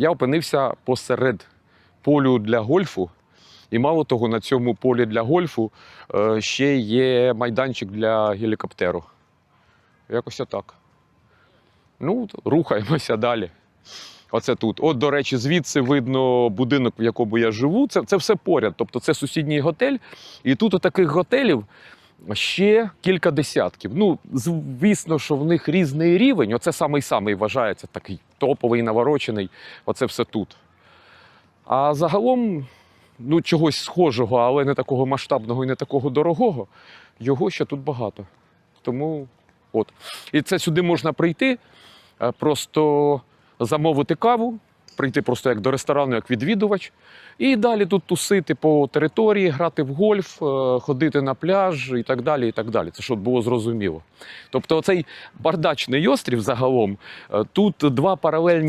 я опинився посеред полю для гольфу. І мало того, на цьому полі для гольфу е, ще є майданчик для гелікоптеру. Якось отак. Ну, рухаємося далі. Оце тут. От, до речі, звідси видно будинок, в якому я живу. Це, це все поряд. Тобто це сусідній готель. І тут таких готелів ще кілька десятків. Ну, звісно, що в них різний рівень. Оце самий самий вважається такий топовий, наворочений. Оце все тут. А загалом, ну, чогось схожого, але не такого масштабного і не такого дорогого, його ще тут багато. Тому от. І це сюди можна прийти, е, просто замовити каву, прийти просто як до ресторану, як відвідувач, і далі тут тусити по території, грати в гольф, е, ходити на пляж і так далі. і так далі. Це щоб було зрозуміло. Тобто, цей бардачний острів загалом, е, тут два паралельні